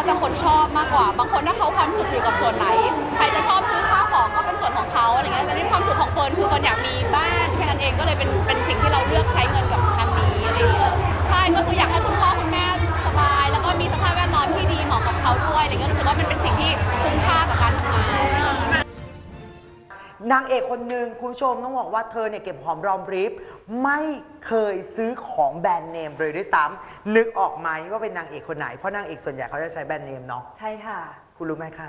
แล้วแต่คนชอบมากกว่า บางคนถ้าเขาความสุขอยู่กับส่วนไหน ใครจะชอบซื้อข้าวของก็เป็นส่วนของเขาอะไรเงี้ยแต่นี่ความสุขของเฟิร์นคือเฟิร์นอยากมี นางเอกคนหนึ่งคุณผู้ชมต้องบอกว่าเธอเนี่ยเก็บหอมรอมริบไม่เคยซื้อของแบรนด์เนมเลยด้วยซ้ำนึกออกไหมว่าเป็นนางเอกคนไหน เพราะนางเอกส่วนใหญ่เขาจะใช้แบรนด์เนมเนาะใช่ค่ะ คุณรู้ไหมใคร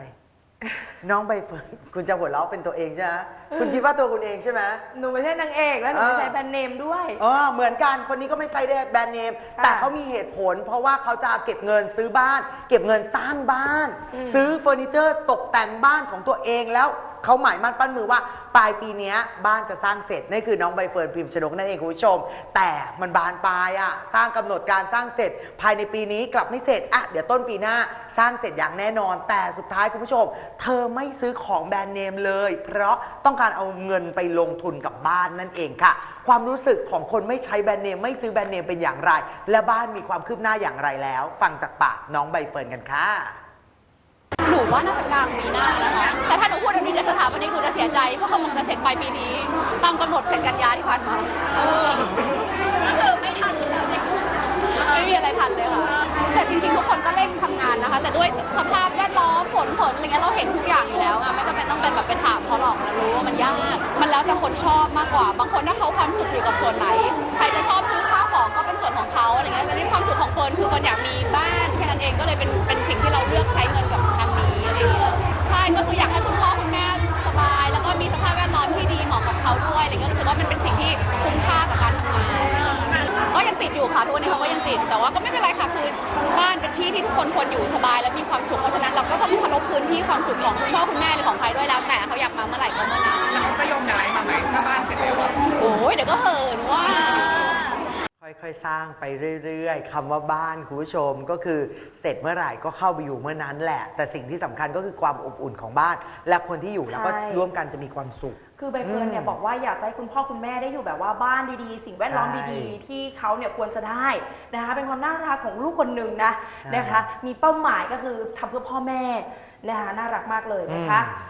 น้องใบเฟิร์นคุณจะหัวเราะเป็นตัวเองใช่ไหมคุณคิดว่าตัวคุณเองใช่ไหม หนูไม่ใช่นางเอกแล้วหนูไม่เออใช้แบรนด์เนมด้วย เออเหมือนกันคนนี้ก็ไม่ใช่ได้แบรนด์เนม ค่ะแต่เขามีเหตุผล เพราะว่าเขาจะเก็บเงินซื้อบ้าน เก็บเงินสร้างบ้าน อืม ซื้อเฟอร์นิเจอร์ตกแต่งบ้านของตัวเองแล้ว เขาหมายมั่นปั้นมือว่า ปลายปีเนี้ยบ้านจะสร้างเสร็จนั่นคือน้องใบเฟิร์นพิมพ์ชนกนั่นเองคุณผู้ชม แต่มันบานปลายอะสร้างกำหนดการสร้างเสร็จ ภายในปีนี้กลับไม่เสร็จอะเดี๋ยวต้นปีหน้าสร้างเสร็จอย่างแน่นอน แต่สุดท้ายคุณผู้ชม เธอไม่ซื้อของแบรนด์เนมเลย เพราะต้องการเอาเงินไปลงทุนกับบ้านนั่นเองค่ะ ความรู้สึกของคนไม่ใช้แบรนด์เนมไม่ซื้อแบรนด์เนมเป็นอย่างไร และบ้านมีความคืบหน้าอย่างไรแล้ว ฟังจากปากน้องใบเฟิร์นกันค่ะ นูว่าน่าจะกลางปีหน้านะคะ แต่ถ้าหนูพูดแบบนี้เดี๋ยวสถาปนิกหนูจะเสียใจ เพราะกำลังจะเสร็จปลายปีนี้ ตามกำหนดเสร็จกันยาที่ผ่านมาไม่ทันไม่มีอะไรทันเลยค่ะ แต่จริงๆทุกคนก็เร่งทำงานนะคะ แต่ด้วยสภาพแวดล้อมฝนฝนอะไรเงี้ยเราเห็นทุกอย่างอยู่แล้วไงไม่จำเป็นต้องเป็นแบบไปถามเขาหรอกเรารู้ว่ามันยาก มันแล้วแต่คนชอบมากกว่า บางคนถ้าเขาความสุขอยู่กับส่วนไหน ใครจะชอบซื้อ ค่ะทุกวันนี้เขาก็ยังติด แต่ว่าก็ไม่เป็นไรค่ะคือบ้านเป็นที่ที่ทุกคนควรอยู่สบายและมีความสุขเพราะฉะนั้นเราก็ต้องเคารพพื้นที่ความสุขของคุณพ่อคุณแม่หรือของใครด้วยแล้ว แต่เขาอยากมาเมื่อไหร่ ค่อยๆสร้างไปเรื่อยๆคำว่าบ้านคุณผู้ชมก็คือเสร็จเมื่อไหร่ก็เข้าไปอยู่เมื่อนั้นแหละ แต่สิ่งที่สำคัญก็คือความอบอุ่นของบ้าน และคนที่อยู่แล้วก็ใช่ ร่วมกันจะมีความสุข คือใบเฟิร์นเนี่ยอืมบอกว่าอยากจะให้คุณพ่อคุณแม่ได้อยู่แบบว่าบ้านดีๆ สิ่งแวดล้อมใช่ดีๆที่เขาเนี่ยควรจะได้นะคะเป็นความน่ารักของลูกคนหนึ่งนะใช่นะคะ มีเป้าหมายก็คือทำเพื่อพ่อแม่นะคะน่ารักมากเลยนะคะ อืม